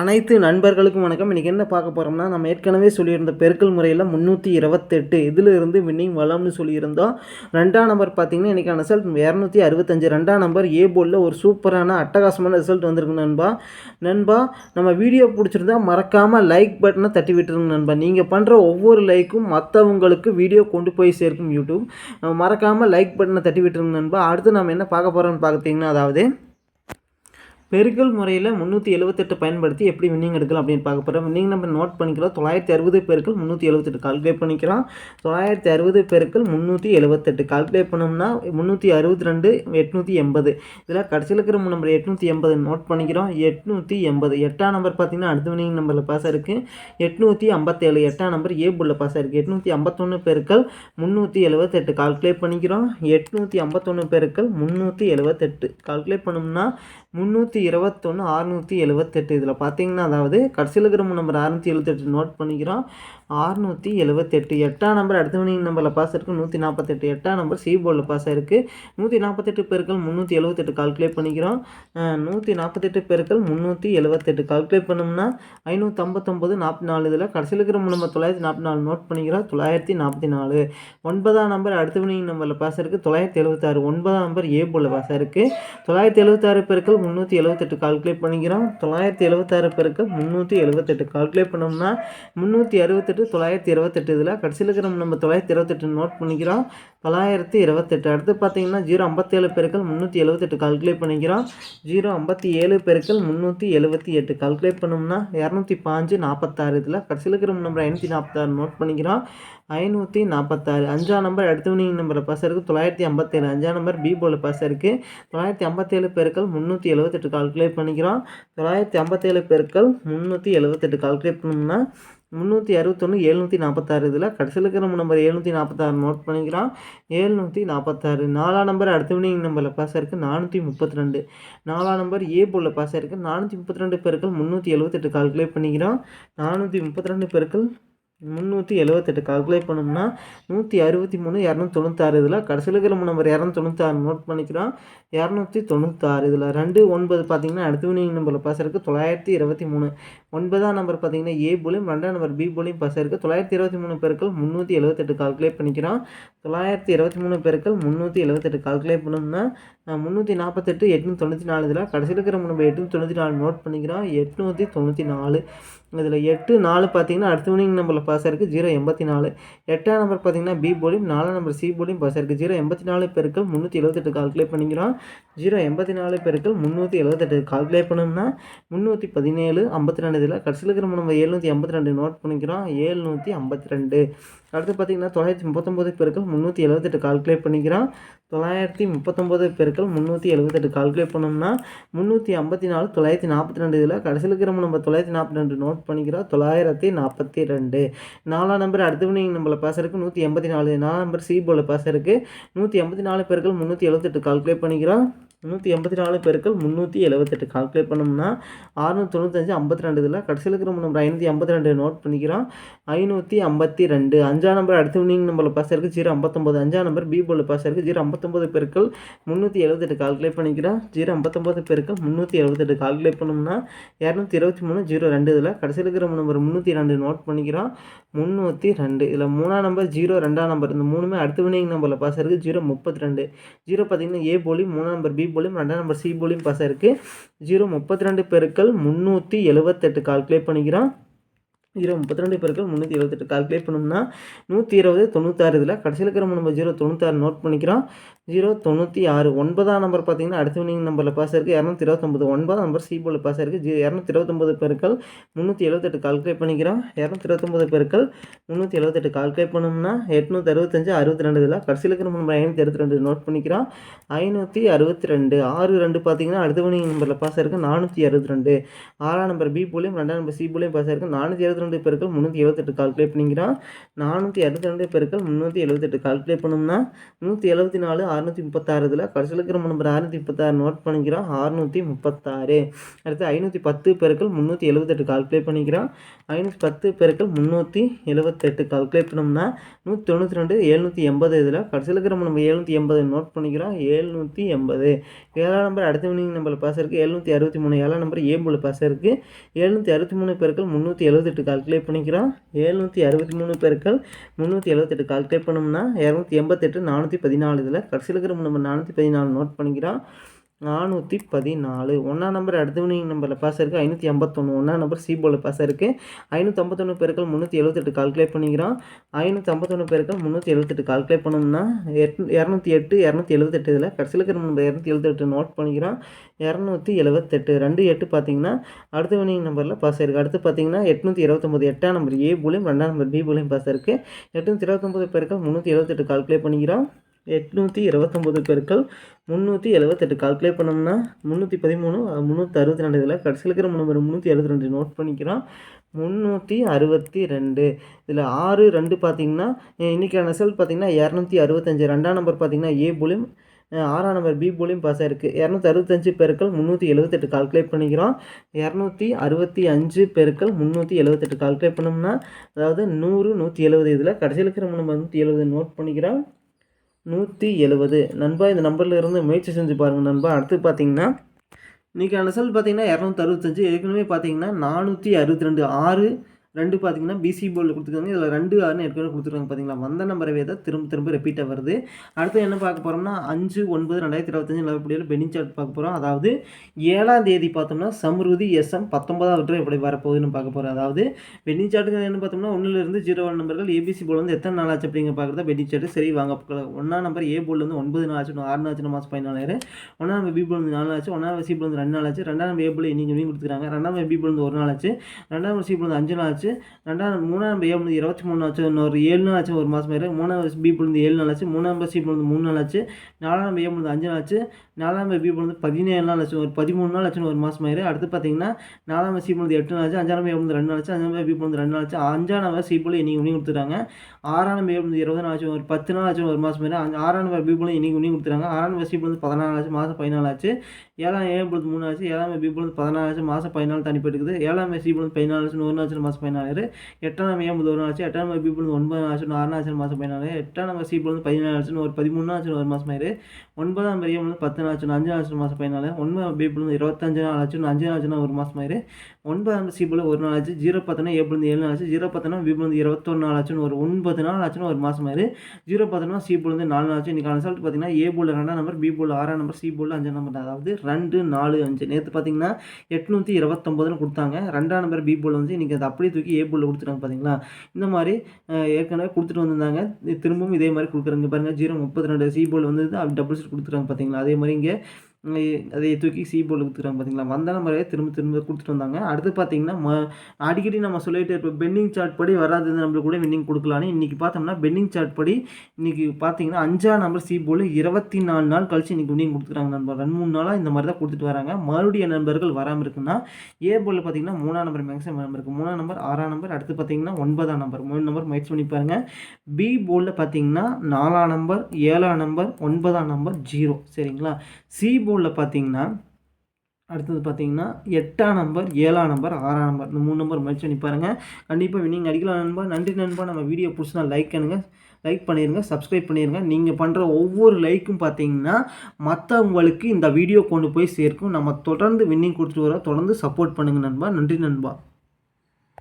அனைத்து நண்பர்களுக்கும் வணக்கம். இன்றைக்கி என்ன பார்க்க போகிறோம்னா நம்ம ஏற்கனவே சொல்லியிருந்த பெருக்கல் முறையில் முந்நூற்றி இருபத்தெட்டு இதில் இருந்து வின்னிங் வளம்னு சொல்லியிருந்தோம். ரெண்டாம் நம்பர் பார்த்தீங்கன்னா இன்றைக்கான ரிசல்ட் இரநூத்தி அறுபத்தஞ்சு. ரெண்டாம் நம்பர் ஏ போர்டில் ஒரு சூப்பரான அட்டகாசமான ரிசல்ட் வந்திருக்கு நண்பா. நண்பா நம்ம வீடியோ பிடிச்சிருந்தா மறக்காமல் லைக் பட்டனை தட்டி விட்டுருங்க நண்பா. நீங்கள் பண்ணுற ஒவ்வொரு லைக்கும் மற்றவங்களுக்கு வீடியோ கொண்டு போய் சேர்க்கும் யூடியூப் மறக்காமல் லைக் பட்டனை தட்டி விட்டுருங்க நண்பா. அடுத்து நம்ம என்ன பார்க்க போகிறோம்னு பார்த்தீங்கன்னா அதாவது பெருக்கல் முறையில் முந்நூற்றி எழுபத்தெட்டு பயன்படுத்தி எப்படி வின்னிங் எடுக்கலாம் அப்படின்னு பார்க்க போகிறோம் வின்னிங் நம்பர் நோட் பண்ணிக்கலாம் தொள்ளாயிரத்தி அறுபது பெருக்கள் முந்நூற்றி எழுபத்தெட்டு கால்குலேட் பண்ணிக்கலாம் தொள்ளாயிரத்தி அறுபது பெருக்கள் முந்நூற்றி எழுபத்தெட்டு கால்குலேட் பண்ணோம்னா முந்நூற்றி அறுபத்தி ரெண்டு எட்நூற்றி எண்பது. இதில் கடைசியில் இருக்கிற நம்பர் எட்நூற்றி எண்பது நோட் பண்ணிக்கிறோம். எட்நூற்றி எண்பது. எட்டாம் நம்பர் பார்த்தீங்கன்னா அடுத்த வின்னிங் நம்பரில் பாஸ் இருக்குது எட்நூற்றி ஐம்பத்தேழு எட்டாம் நம்பர் ஏ புல்ல பாஸ் இருக்குது எட்நூற்றி ஐம்பத்தொன்று பெருக்கள் முந்நூற்றி எழுபத்தெட்டு கால்குலேட் பண்ணிக்கிறோம். எட்நூற்றி ஐம்பத்தொன்று பெருக்கள் முந்நூற்றி எழுபத்தெட்டு கால்குலேட் பண்ணோம்னா முந்நூற்றி இருபத்தொன்று அறுநூற்றி எழுபத்தெட்டு இதில் பார்த்தீங்கன்னா அதாவது கடைசியில் இருக்கிற நம்பர் அறுநூற்றி எழுபத்தெட்டு நோட் பண்ணிக்கிறோம். அறுநூற்றி எழுபத்தெட்டு எட்டாம் நம்பர் அடுத்த வினிங் நம்பரில் பாஸ் இருக்குது நூற்றி நாற்பத்தெட்டு எட்டாம் நம்பர் சி போர்டில் பாஸ் ஆயிருக்கு. நூற்றி நாற்பத்தெட்டு பெருக்கள் முந்நூற்றி எழுபத்தெட்டு கால்குலேட் பண்ணிக்கிறோம். நூற்றி நாற்பத்தெட்டு பெருக்கள் முந்நூற்றி எழுபத்தெட்டு கால்குலேட் பண்ணோம்னா ஐநூற்றம்பத்தொம்பது நாற்பத்தி நாலு இதில் கடைசியில் இருக்கிற நம்பர் தொள்ளாயிரத்தி நாற்பத்தி நாலு நோட் பண்ணிக்கிறோம். தொள்ளாயிரத்தி நாற்பத்தி நாலு. ஒன்பதாம் நம்பர் அடுத்த வினிங் நம்பரில் பாஸ் இருக்குது தொள்ளாயிரத்தி எழுபத்தாறு ஒன்பதாம் நம்பர் ஏ போர்டில் பாஸ் ஆயிருக்கு. தொள்ளாயிரத்தி எழுபத்தாறு பெருக்கள் முந்நூற்றி எழுபத்தெட்டு கால்குலேட் பண்ணிக்கிறோம். தொள்ளாயிரத்தி எழுபத்தாறு பெருக்கள் முந்நூற்றி எழுபத்தெட்டு கால்குலேட் பண்ணோம்னா முந்நூற்றி அறுபத்தெட்டு தொள்ளாயிரத்தி இருபத்தெட்டு இதில் கடைசியில் இருக்கிற நம்ம தொள்ளாயிரத்தி இருபத்தெட்டு நோட் பண்ணிக்கிறோம். தொள்ளாயிரத்தி இருபத்தெட்டு. அடுத்து பார்த்தீங்கன்னா ஜீரோ ஐம்பத்தேழு பெருக்கள் முந்நூற்றி எழுபத்தெட்டு கால்குலேட் பண்ணிக்கிறோம். ஜீரோ ஐம்பத்தி ஏழு பெருக்கள் முந்நூற்றி எழுபத்தி எட்டு கால்குலேட் பண்ணோம்னா இரநூத்தி பாஞ்சு நாற்பத்தாறு இதில் கடைசியில் இருக்கிற நம்பர் ஐநூற்றி நாற்பத்தாறு நோட் பண்ணிக்கிறோம். ஐநூற்றி நாற்பத்தாறு. அஞ்சாம் நம்பர் அடுத்தவனிங் நம்பர் நம்பரில் பாஸ் இருக்குது தொள்ளாயிரத்தி ஐம்பத்தேழு. அஞ்சாம் நம்பர் பி போல பாஸ் இருக்குது தொள்ளாயிரத்தி ஐம்பத்தேழு பெருக்கள் முந்நூற்றி எழுபத்தெட்டு கால்குலேட் பண்ணிக்கிறோம். தொள்ளாயிரத்தி ஐம்பத்தேழு பெருக்கள் முந்நூற்றி எழுபத்தெட்டு கால்குலேட் பண்ணோம்னா முந்நூற்றி அறுபத்தொன்று எழுநூற்றி நாற்பத்தாறு இதில் கடைசியில் இருக்கிற நம்பர் எழுநூற்றி நாற்பத்தாறு நோட் பண்ணிக்கிறோம். எழுநூற்றி நாற்பத்தாறு நாலாம் நம்பர் அடுத்த வினிங் நம்பரில் பாஸ் இருக்குது நானூற்றி முப்பத்தி ரெண்டு. நாலாம் நம்பர் ஏ போல் பாஸ் இருக்குது நானூற்றி முப்பத்தி ரெண்டு பேருக்கள் முந்நூற்றி எழுபத்தெட்டு கால்குலேட் பண்ணிக்கிறோம். நானூற்றி முப்பத்தி ரெண்டு பேருக்கள் முந்நூற்றி எழுபத்தெட்டு கால்குலேட் பண்ணோம்னா நூற்றி அறுபத்தி மூணு இரநூத்தி தொண்ணூத்தாறு இதில் கடைசியில் இருக்கிற நம்பர் இரநூத்தி தொண்ணூத்தாறு நோட் பண்ணிக்கிறோம். இரநூத்தி தொண்ணூத்தாறு இதில் ரெண்டு ஒன்பது பார்த்தீங்கன்னா அடுத்த வினிங் நம்பரில் பாஸ் இருக்குது தொள்ளாயிரத்தி இருபத்தி மூணு. ஒன்பதாம் நம்பர் பார்த்தீங்கன்னா ஏ போலையும் ரெண்டாம் நம்பர் பி போலையும் பாஸ் இருக்குது தொள்ளாயிரத்தி இருபத்தி மூணு பேருக்கள் முந்நூற்றி எழுபத்தெட்டு கால்குலேட் பண்ணிக்கிறோம். தொள்ளாயிரத்தி இருபத்தி மூணு பேருக்கள் முந்நூற்றி எழுபத்தெட்டு கால்குலேட் பண்ணோம்னா முந்நூற்றி நாற்பத்தெட்டு எட்நூற்றி தொண்ணூற்றி நாலு இதில் கடைசியில் இருக்கிற நம்ம எட்நூற்றி தொண்ணூற்றி நாலு நோட் பண்ணிக்கிறோம் எட்நூற்றி தொண்ணூற்றி நாலு. இதில் எட்டு நாலு பார்த்தீங்கன்னா அடுத்த வினிங் நம்பரில் பாஸ் இருக்குது ஜீரோ எண்பத்தி நாலு. எட்டாம் நம்பர் பார்த்தீங்கன்னா பி போலியும் நாலாம் நம்பர் சி போலியும் பாஸ் இருக்குது ஜீரோ எண்பத்தி நாலு பெருக்கள் முந்நூற்றி எழுபத்தெட்டு கால்குலேட் பண்ணிக்கிறோம் ஜீரோ எண்பத்தி நாலு பெருக்கள் முந்நூற்றி எழுபத்தெட்டு கால்குலேட் பண்ணோம்னா முந்நூற்றி பதினேழு ஐம்பத்தி ரெண்டு இதில் கடைசியில் இருக்கிற நம்ம எழுநூற்றி ஐம்பத்தி ரெண்டு நோட் பண்ணிக்கிறோம் ஏழ்நூற்றி ஐம்பத்தி ரெண்டு. அடுத்து பார்த்தீங்கன்னா தொள்ளாயிரத்தி முப்பத்தொம்போது பெருக்கள் முந்நூற்றி எழுபத்தெட்டு கால்குலேட் பண்ணிக்கிறான். தொள்ளாயிரத்தி முப்பத்தொம்போது பெருக்கள் முந்நூற்றி எழுபத்தெட்டு கால்குலேட் பண்ணோம்னா முந்நூற்றி ஐம்பத்தி நாலு தொள்ளாயிரத்தி நாற்பத்தி ரெண்டு இதில் கடைசியில் இருக்கிற நம்ம தொள்ளாயிரத்தி நாற்பத்தி ரெண்டு நோட் பண்ணிக்கிறோம். தொள்ளாயிரத்தி நாற்பத்தி ரெண்டு நாலாம் நம்பர் அடுத்த நீங்கள் நம்மளை பாஸ் இருக்குது நூற்றி எண்பத்தி நாலு நாலாம் நம்பர் சி போல பாஸ் இருக்குது நூற்றி எண்பத்தி நாலு பெருக்கள் முந்நூற்றி எழுபத்தெட்டு கால்குலேட் பண்ணிக்கிறோம். நூற்றி எண்பத்தி நாலு பெருக்கள் முந்நூற்றி எழுபத்தெட்டு கால்குலேட் பண்ணோம்னா ஆறுநூற்றி தொண்ணூத்தஞ்சு ஐம்பத்தி ரெண்டு இதில் கடைசியில் இருக்கிற நம்பர் ஐநூற்றி ஐம்பத்தி ரெண்டு நோட் பண்ணிக்கிறோம். ஐநூற்றி ஐம்பத்தி ரெண்டு அஞ்சாம் நம்பர் அடுத்த வினிங் நம்பரில் பாஸ் இருக்குது ஜீரோ ஐம்பத்தொம்பது அஞ்சாம் நம்பர் பி போல பாஸ் இருக்குது ஜீரோ ஐம்பத்தொம்பது பெருக்கள் முந்நூற்றி எழுபத்தெட்டு கால்குலேட் பண்ணிக்கிறோம். ஜீரோ ஐம்பத்தொம்பது பெருக்கள் முந்நூற்றி எழுபத்தெட்டு கால்குலேட் பண்ணோம்னா இரநூத்தி இருபத்தி மூணு ஜீரோ ரெண்டு இதில் கடைசியில் இருக்கிற நம்பர் முந்நூற்றி ரெண்டு நோட் பண்ணிக்கிறோம். முந்நூற்றி ரெண்டு இதில் மூணாம் நம்பர் ஜீரோ ரெண்டாம் நம்பர் இந்த மூணுமே அடுத்த வினிங் நம்பரில் பாஸ் இருக்குது ஜீரோ முப்பத்தி ரெண்டு. ஜீரோ பார்த்தீங்கன்னா ஏ போலி மூணாம் நம்பர் பி போலியும் ரெண்டாம் நம்பர் சி போலியும் பாஸ் இருக்குது ஜீரோ முப்பத்தி ரெண்டு பெருக்கள் முந்நூற்றி எழுபத்தெட்டு கால்குலேட் பண்ணிக்கிறோம். ஜீரோ முப்பத்தி ரெண்டு முந்நூற்றி எழுபத்தெட்டு கால்குலேட் பண்ணோம்னா நூற்றி இருபது தொண்ணூத்தாறு இதில் கடைசியில் இருக்கிற நம்ம ஜீரோ தொண்ணூத்தாறு நோட் பண்ணிக்கிறோம். ஜீரோ தொண்ணூற்றி ஆறு ஒன்பதாம் நம்பர் பார்த்தீங்கன்னா அடுத்த வினிங் நம்பரில் பாஸ் இருக்குது இரநூத்தி இருபத்தொம்பது ஒன்பதாம் நம்பர் சி போல் பாஸ் இருக்குது ஜீ இரநூத்தி இருபத்தொம்பது பெருக்கள் முந்நூற்றி எழுபத்தெட்டு கால்குலேட் பண்ணிக்கிறோம். இரநூத்தி இருபத்தொம்பது பெருக்கள் முந்நூற்றி எழுபத்தெட்டு கால்குலேட் பண்ணோம்னா எட்நூற்றி அறுபத்தஞ்சு அறுபத்தி ரெண்டு இதில் கடைசியில் இருக்கிற நம்ம ஐநூற்றி அறுபத்தி ரெண்டு நோட் பண்ணிக்கிறோம். ஐநூற்றி அறுபத்தி ரெண்டு ஆறு ரெண்டு பார்த்தீங்கன்னா அடுத்த வினிங் நம்பரில் பாஸ் இருக்குது நானூற்றி அறுபத்தி ரெண்டு. ஆறாம் நம்பர் பி போலையும் ரெண்டாம் நம்பர் சி போலையும் பாஸ் இருக்குது நானூற்றி அறுபத்தி அறுபத்தி ரெண்டு பெருக்கள் முந்நூற்றி எழுபத்தெட்டு கால்குலேட் பண்ணிக்கிறோம். நானூற்றி அறுபத்தி ரெண்டு பெருக்கள் முந்நூற்றி எழுபத்தெட்டு கால்குலேட் பண்ணோம்னா நூற்றி எழுபத்தி நாலு அறுநூற்றி முப்பத்தாறு இதில் கடைசியில் இருக்கிற நம்பர் அறுநூற்றி முப்பத்தாறு நோட் பண்ணிக்கிறோம். அறுநூற்றி முப்பத்தாறு. அடுத்து ஐநூற்றி பத்து பெருக்கள் முந்நூற்றி எழுபத்தெட்டு கால்குலேட் பண்ணிக்கிறோம். ஐநூற்றி பத்து பெருக்கள் முந்நூற்றி எழுபத்தெட்டு கால்குலேட் பண்ணோம்னா நூற்றி தொண்ணூற்றி ரெண்டு எழுநூற்றி எண்பது இதில் கடைசியில் இருக்கிற நம்ம எழுநூற்றி எண்பது நோட் பண்ணிக்கிறோம். எழுநூற்றி எண்பது. ஏழாம் நம்பர் அடுத்த வினிங் நம்பரில் பாஸ் இருக்குது எழுநூற்றி அறுபத்தி மூணு. ஏழாம் நம்பர் ஏம்புல பாஸ் இருக்குது எழுநூற்றி அறுபத்தி மூணு பெருக்கள் முந்நூற்றி எழுபத்தெட்டு கால்குலேட் பண்ணிக்கிறோம். எழுநூற்றி அறுபத்தி மூணு பேருக்கள் முந்நூற்றி எழுபத்தெட்டு கால்குலேட் பண்ணோம்னா இரநூத்தி எண்பத்தெட்டு நானூற்றி பதினாலு. இதில் கடைசியில் இருக்கிற நம்ம நானூற்றி பதினாலு நோட் பண்ணிக்கிறோம். நானூற்றி பதினாலு. ஒன்றாம் நம்பர் அடுத்த வினிங் நம்பரில் பாஸ் இருக்குது ஐநூற்றி ஐம்பத்தொன்று ஒன்றாம் நம்பர் சி போர்டில் பாஸ் இருக்குது ஐநூற்றி ஐம்பத்தொன்று பேருக்கள் முந்நூற்றி எழுபத்தெட்டு கால்குலேட் பண்ணிக்கிறோம். ஐநூற்றி ஐம்பத்தொன்று பேருக்கள் முந்நூற்றி எழுபத்தெட்டு கால்குலேட் பண்ணோம்னா எட் இரநூத்தி எட்டு இரநூத்தி எழுபத்தெட்டு இதில் கடைசியில் இருக்கிற நம்பர் இரநூத்தி எழுபத்தெட்டு நோட் பண்ணிக்கிறோம். இரநூத்தி எழுபத்தெட்டு ரெண்டு எட்டு பார்த்தீங்கன்னா அடுத்த வினிங் நம்பரில் பாஸ் ஆயிருக்கு. அடுத்து பார்த்தீங்கன்னா எட்நூற்றி இருபத்தொம்பது. எட்டாம் நம்பர் ஏ போலையும் ரெண்டாம் நம்பர் பி போலையும் பாஸ் இருக்குது எட்நூற்றி இருபத்தொம்பது பேருக்கள் முந்நூற்றி எழுபத்தெட்டு கால்குலேட் பண்ணிக்கிறோம். எட்நூற்றி இருபத்தொம்போது பெருக்கள் முந்நூற்றி எழுபத்தெட்டு கால்குலேட் பண்ணோம்னா முந்நூற்றி பதிமூணு முந்நூற்றி அறுபத்தி ரெண்டு இதில் கடைசியில் இருக்கிற நம்பர் முந்நூற்றி அறுபத்தி ரெண்டு நோட் பண்ணிக்கிறோம். முந்நூற்றி அறுபத்தி ரெண்டு. இதில் ஆறு ரெண்டு பார்த்தீங்கன்னா இன்றைக்கான ரிசல்ட் பார்த்திங்கன்னா இரநூத்தி அறுபத்தஞ்சு. ரெண்டாம் நம்பர் பார்த்தீங்கன்னா ஏ போலியும் ஆறாம் நம்பர் பி போலியும் பாஸ் ஆயிருக்கு. இரநூத்தி அறுபத்தஞ்சு பெருக்கள் முந்நூற்றி எழுபத்தெட்டு கால்குலேட் பண்ணிக்கிறோம். இரநூத்தி அறுபத்தி அஞ்சு பெருக்கள் முந்நூற்றி எழுபத்தெட்டு கால்குலேட் பண்ணோம்னா அதாவது நூறு நூற்றி எழுபது இதில் கடைசியில் இருக்கிற நம்பர் நூற்றி எழுபது நோட் பண்ணிக்கிறோம். நூற்றி எழுபது நண்பா இந்த நம்பரில் இருந்து முயற்சி செஞ்சு பாருங்கள் நண்பா. அடுத்து பார்த்தீங்கன்னா இன்றைக்கி ரிசல்ட் பார்த்தீங்கன்னா இரநூத்தி அறுபத்தஞ்சு. ஏற்கனவே பார்த்தீங்கன்னா நானூற்றி அறுபத்தி ரெண்டு. ஆறு ரெண்டு பார்த்தீங்கன்னா பிசி போர்டில் கொடுத்துருக்காங்க. இதில் ரெண்டு ஆறுனு ஏற்கனவே கொடுத்துருக்காங்க பார்த்தீங்களா? வந்த நம்பரவே தான் திரும்ப திரும்ப ரிப்பீட்டாக வருது. அடுத்து என்ன பார்க்க போகிறோம்னா அஞ்சு ஒன்பது ரெண்டாயிரத்தி இருபத்தஞ்சு நிலப்படியில் பெனிங் சார்ட் பார்க்க போகிறோம் அதாவது ஏழாம் தேதி பார்த்தோம்னா சம்ருதி எஸ்எம் பத்தொன்பதாவது எப்படி வரப்போகுதுன்னு பார்க்க போகிறோம் அதாவது பெனி சார்ட்டுக்கு என்ன பார்த்தோம்னா ஒன்றுலேருந்து ஜீரோ ஒன் நம்பர்கள் ஏபிசி போர்டு வந்து எத்தனை நாள் ஆச்சு அப்படிங்க பார்க்குறதா பெனி சார்ட்டு சரி வாங்க ஒன்றாம் நம்பர் ஏ போர்டில் ஒன்பது நாள் ஆச்சு ஆறு நாள் ஆச்சு மாதம் பதினாலாயிரம் ஒன்றாம் நம்பர் பி போர்டு நாலு ஆச்சு ஒன்றாம் நம்பர் சி போர்டு வந்து ரெண்டு நாள் ஆச்சு ரெண்டாம் நம்பர் ஏ போர்டு இன்னைக்கு கொடுத்துருக்காங்க. ரெண்டாம் நம்பர் பி போர்டு வந்து ஒரு நாள் ஆச்சு ரெண்டாம் நம்பர் சி போர்டு அஞ்சு நாள் ஆச்சு. ஆச்சு ரெண்டாம் மூணாம் ஏ இருபத்தி மூணு ஆச்சு இன்னொரு ஏழு நாள் ஆச்சு ஒரு மாதம் ஆயிரு மூணாம் பி பிறந்து ஏழு நாள் ஆச்சு மூணாம் சி பிறந்து மூணு நாள் ஆச்சு நாலாம் ஏ பிறந்து அஞ்சு நாள் ஆச்சு நாலாம் பி பிறந்து பதினேழு நாள் ஆச்சு ஒரு பதிமூணு நாள் ஆச்சு ஒரு மாதம் ஆயிரு அடுத்து பார்த்தீங்கன்னா நாலாம் சி பிறந்து எட்டு நாள் ஆச்சு அஞ்சாம் ஏ பிறந்து ரெண்டு நாள் ஆச்சு அஞ்சாம் பி பிறந்து ரெண்டு நாள் ஆச்சு அஞ்சாம் சி போல இன்னைக்கு உணி கொடுத்துருக்காங்க ஆறாம் ஏ பிறந்து இருபது நாள் ஆச்சு ஒரு பத்து நாள் ஆச்சு ஒரு மாதம் ஆயிரு ஆறாம் பி போல இன்னைக்கு உணி கொடுத்துருக்காங்க ஆறாம் சி பிறந்து பதினாலு ஆச்சு மாதம் பதினாலு ஆச்சு ஏழாம் ஏ பொழுது மூணு ஆச்சு ஏழாம் பி பொழுது பதினாலு ஆச்சு மாதம் பதினாலு தனிப்பட்டுக்குது ஏழாம் சி பொழுது பதினாலு ஆச்சு நூறு நாள் மாதம் பதினாலு எட்டாம் ஏ பொழுது ஒரு ஆச்சு? எட்டாம் பி வந்து ஒன்பது ஆச்சு ஆறு ஆச்சு மாதம் பதினாலு. எட்டாம் நம்பர் சி பொழுது பதினாலு ஆச்சு ஒரு பதிமூணு ஆச்சு ஒரு மாதம் ஆயிரு. ஒன்பதாம் பெரிய வந்து பத்து நாள் ஆச்சு அஞ்சு நாள் மாதம் பதினாலு. ஒன்பதாம் பி வந்து இருபத்தஞ்சு நாள் ஆச்சு அஞ்சு நாள் ஒரு மாதம் ஆயிரு. ஒன்பதாம் சி பொழுது ஒரு நாள் ஆச்சு. ஜீரோ பத்துனா ஏ பொழுது ஏழு நாள் ஆச்சு. ஜீரோ பத்தனா பி பொழுது இருபத்தொன்று நாள் ஆச்சுன்னு ஒரு ஒன்பது நாள் ஆச்சுன்னு ஒரு மாதம் ஆயிரு. ஜீரோ பத்துனா சி வந்து நாலு நாள் ஆச்சு. இன்றைக்கி ரிசல்ட் பார்த்தீங்கன்னா ஏ போல் ரெண்டாம் நம்பர் பி போல் ஆறாம் நம்பர் சி போல் அஞ்சாம் நம்பர் அதாவது ரெண்டு நாலு அஞ்சு. நேற்று பார்த்தீங்கன்னா எட்நூற்றி இருபத்தொம்போதுன்னு கொடுத்தாங்க. ரெண்டாம் நம்பர் பி போல் வந்து இன்றைக்கி அது அப்படியே தூக்கி ஏ போலில் கொடுத்துட்டாங்க பார்த்தீங்களா இந்த மாதிரி ஏற்கனவே கொடுத்துட்டு வந்திருந்தாங்க. திரும்பவும் இதே மாதிரி கொடுக்குறாங்க. பாருங்கள் ஜீரோ முப்பத்தி ரெண்டு சி போல் வந்து டபுள் சீட் கொடுத்துருக்காங்க பார்த்தீங்களா அதே மாதிரி இங்கே அதை தூக்கி சி போர்டில் கொடுத்துருக்காங்க பார்த்தீங்களா வந்த முறையே திரும்ப திரும்ப கொடுத்துட்டு வந்தாங்க. அடுத்து பார்த்தீங்கன்னா ம அடிக்கடி நம்ம சொல்லிட்டு இருப்போம் பெண்டிங் சார்ட் படி வராது நம்மளுக்கு கூட வின்னிங் கொடுக்கலான்னு. இன்றைக்கி பார்த்தோம்னா பெண்டிங் சார்ட் படி இன்றைக்கி பார்த்தீங்கன்னா அஞ்சாம் நம்பர் சி போர்டில் இருபத்தி நாலு நாள் கழிச்சு இன்றைக்கி வின்னிங் கொடுத்துருக்காங்க நண்பர். ரெண்டு மூணு நாளாக இந்த மாதிரி தான் கொடுத்துட்டு வராங்க. மறுபடியும் நண்பர்கள் வராமல் இருக்குன்னா ஏ போர்டில் பார்த்தீங்கன்னா மூணாம் நம்பர் மேக்ஸிமம் இருக்குது மூணாம் நம்பர் ஆறாம் நம்பர் அடுத்து பார்த்தீங்கன்னா ஒன்பதாம் நம்பர். மூணு நம்பர் முயற்சி பண்ணி பாருங்கள் பி போர்டில் பார்த்தீங்கன்னா நாலாம் நம்பர் ஏழாம் நம்பர் ஒன்பதாம் நம்பர் ஜீரோ சரிங்களா? சி போர்டில் பார்த்தீங்கன்னா அடுத்தது பார்த்தீங்கன்னா எட்டாம் நம்பர் ஏழாம் நம்பர் ஆறாம் நம்பர். இந்த மூணு நம்பர் முயற்சி பண்ணி பாருங்கள் கண்டிப்பாக நீங்கள் அடிக்கலாம் நண்பா. நன்றி நண்பா. நம்ம வீடியோ பிடிச்சினா லைக் பண்ணுங்க. லைக் பண்ணிடுங்க சப்ஸ்கிரைப் பண்ணிடுங்க நீங்கள் பண்ணுற ஒவ்வொரு லைக்கும் பார்த்தீங்கன்னா மற்றவங்களுக்கு இந்த வீடியோ கொண்டு போய் சேர்க்கும். நம்ம தொடர்ந்து வின்னிங் கொடுத்துட்டு வர தொடர்ந்து சப்போர்ட் பண்ணுங்கள் நண்பா. நன்றி நண்பா.